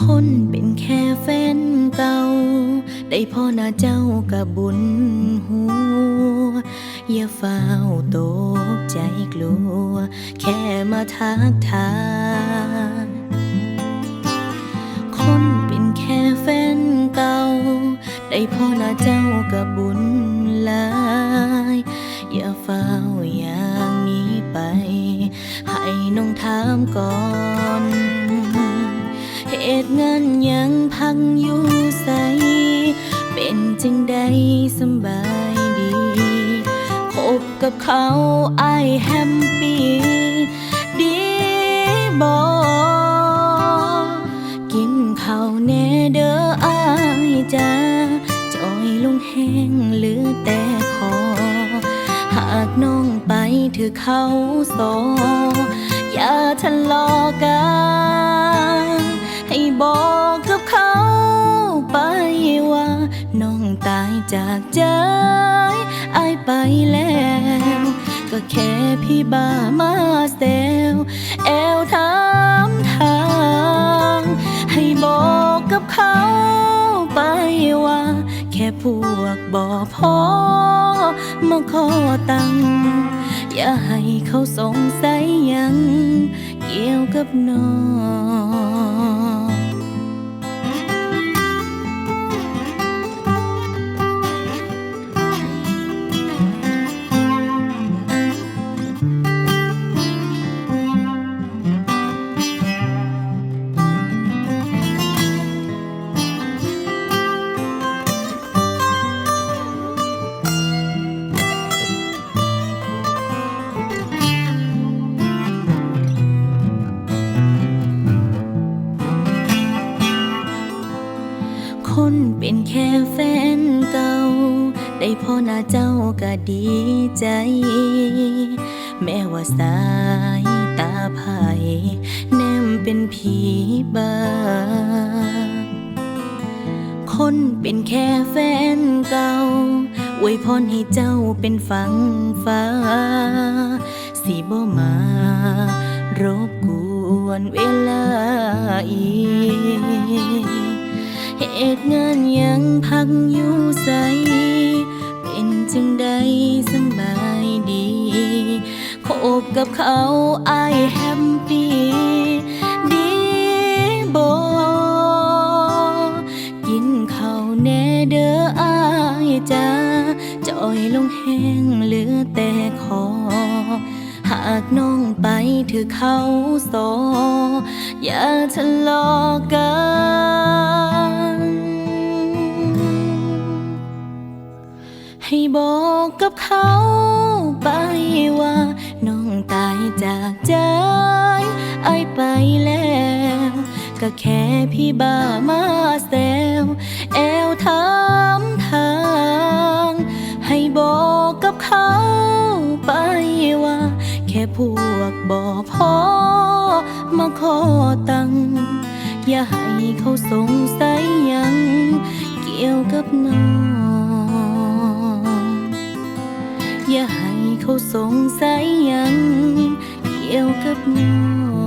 คนเป็นแค่แฟนเก่า ได้พ่อหน้าเจ้ากับบุญหัว อย่าเฝ้าตกใจกลัว แค่มาทักทายคนเป็นแค่แฟนเก่า ได้พ่อหน้าเจ้ากับบุญหลาย อย่าเฝ้าอย่างนี้ไป ให้น้องถามก่อน เหตุงานยังพังอยู่ใส เป็นจึงได้สบายดี คบกับเขาไอแฮมปี้ดีบอกินข้าวแน่เด้ออายจ้าจอยลงแห้งเหลือแต่คอ หากน้องไปถือเขาโซอย่าทะเลาะกัน น้องตายจากใจอายไปแล้ว ก็แค่พี่บ้ามาเซลแอวถามทาง ให้บอกกับเขาไปว่า แค่พวกบอพอมาขอตังอย่าให้เขาสงสัยยัง เกี่ยวกับน้อง เป็นแค่แฟนเก่า ได้พ่อหน้าเจ้าก็ดีใจ แม้ว่าสายตาไผ่แนมเป็นผีบ้า คนเป็นแค่แฟนเก่าอวยพรให้เจ้าเป็นฝังฟ้าสิบ่มารบกวนเวลาอีก ตุงานยังพักอยู่ใส เป็นจึงได้สบายดี คบกับเขาไอแฮมปี้ดีบอกินเขาแน่เด้ออายจ้าจอยลงแห้งเหลือแต่คอหากน้องไปถือเขาโซอย่าทะเลาะกัน บอกกับเขาไปว่า น้องตายจากใจไอไปแล้ว ก็แค่พี่บ้ามาแซวแอวถามทาง ให้บอกกับเขาไปว่า แค่พวกบอพอมาขอตังค์อย่าให้เขาสงสัยยัง เกี่ยวกับน้อง อย่าให้เขาสงสัยยังเกี่ยวกับน้อง